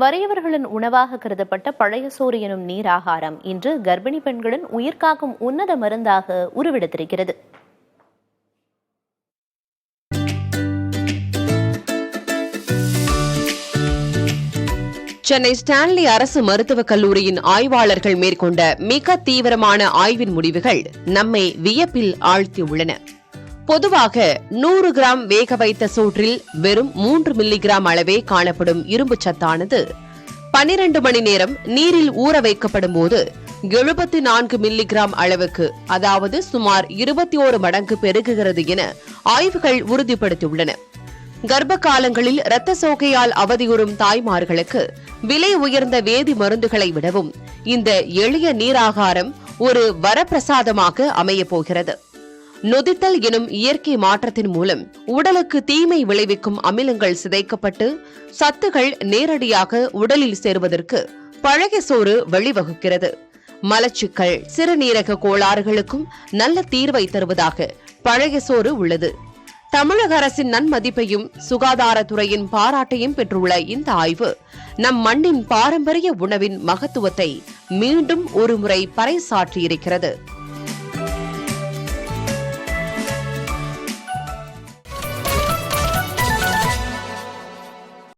வறியவர்களின் உணவாக கருதப்பட்ட பழைய சோறு எனும் நீராகாரம் இன்று கர்ப்பிணி பெண்களின் உயிர்காக்கும் உன்னத மருந்தாக உருவெடுத்திருக்கிறது. சென்னை ஸ்டான்லி அரசு மருத்துவக் கல்லூரியின் ஆய்வாளர்கள் மேற்கொண்ட மிக தீவிரமான ஆய்வின் முடிவுகள் நம்மை வியப்பில் ஆழ்த்தியுள்ளன. பொதுவாக நூறு கிராம் வேக வைத்த சூற்றில் வெறும் மூன்று மில்லிகிராம் அளவே காணப்படும் இரும்பு சத்தானது. பனிரெண்டு மணி நேரம் நீரில் ஊற வைக்கப்படும் போது எழுபத்தி நான்கு மில்லிகிராம் அளவுக்கு அதாவது சுமார் இருபத்தி ஓரு மடங்கு பெருகுகிறது என ஆய்வுகள் உறுதிப்படுத்தியுள்ளன. கர்ப்ப காலங்களில் இரத்த சோகையால் அவதியுறும் தாய்மார்களுக்கு விலை உயர்ந்த வேதி மருந்துகளை விடவும் இந்த எளிய நீராகாரம் ஒரு வரப்பிரசாதமாக அமையப் போகிறது. நொதித்தல் எனும் இயற்கை மாற்றத்தின் மூலம் உடலுக்கு தீமை விளைவிக்கும் அமிலங்கள் சிதைக்கப்பட்டு சத்துகள் நேரடியாக உடலில் சேருவதற்கு பழைய சோறு வழிவகுக்கிறது. மலச்சிக்கல் சிறுநீரக கோளாறுகளுக்கும் நல்ல தீர்வை தருவதாக பழைய சோறு உள்ளது. தமிழக அரசின் நன்மதிப்பையும் சுகாதாரத்துறையின் பாராட்டையும் பெற்றுள்ள இந்த ஆய்வு நம் மண்ணின் பாரம்பரிய உணவின் மகத்துவத்தை மீண்டும் ஒருமுறை பறைசாற்றியிருக்கிறது.